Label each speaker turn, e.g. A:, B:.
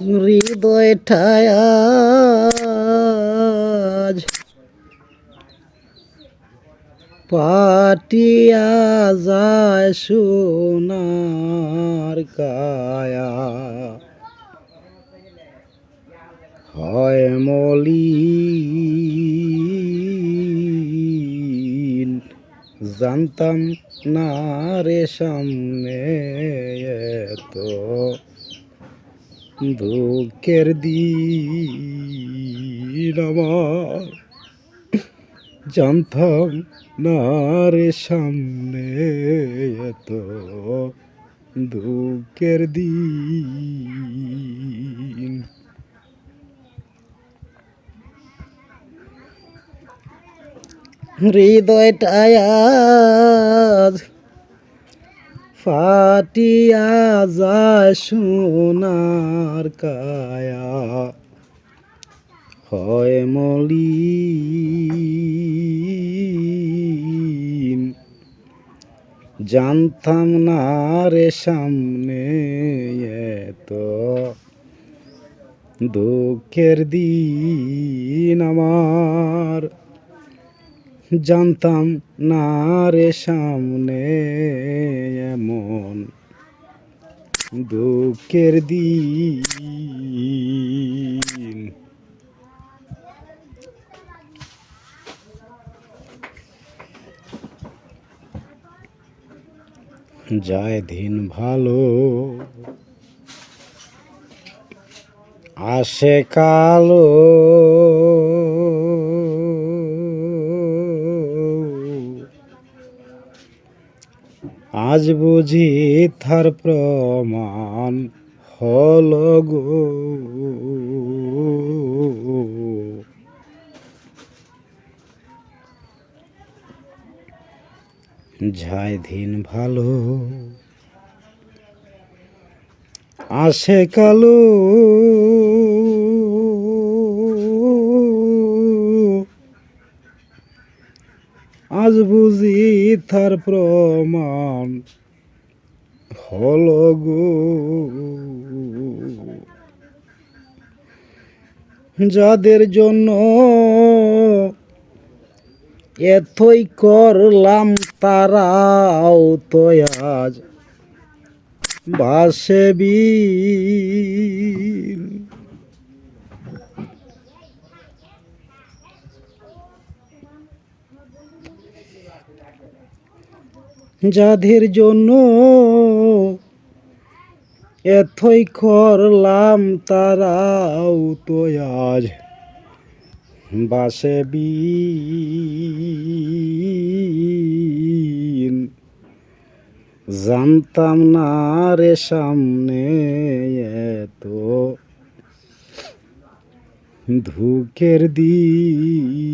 A: হৃদয়টায় আজ পাটিয়া যায় সোনার কায়া। হয় মলিন জানতাম না রে সামনে এত দুঃখের দিন আমার। জানতাম না রে সামনে এত দুঃখের দিন। হৃদয়টায় আজ ফাটিয়া যায় সোনার কায়া। হয় মলিন। জানতাম না রে সামনে এত দুঃখের দিন আমার। জানতাম না রে সামনে এমন দুঃখের দিন। যায় দিন ভালো আসে কালো। আজ বুঝি তার প্রমাণ হল গো। যায় দিন ভালো আসে কালো। আজ বুঝি তার প্রমাণ হল গো। যাদের জন্য এতই করলাম তারাও তো আজ বিন যাদের জন্য এতই করলাম তারাও তো আজ বাসে জানতাম না রে সামনে এত ধুকের দিন।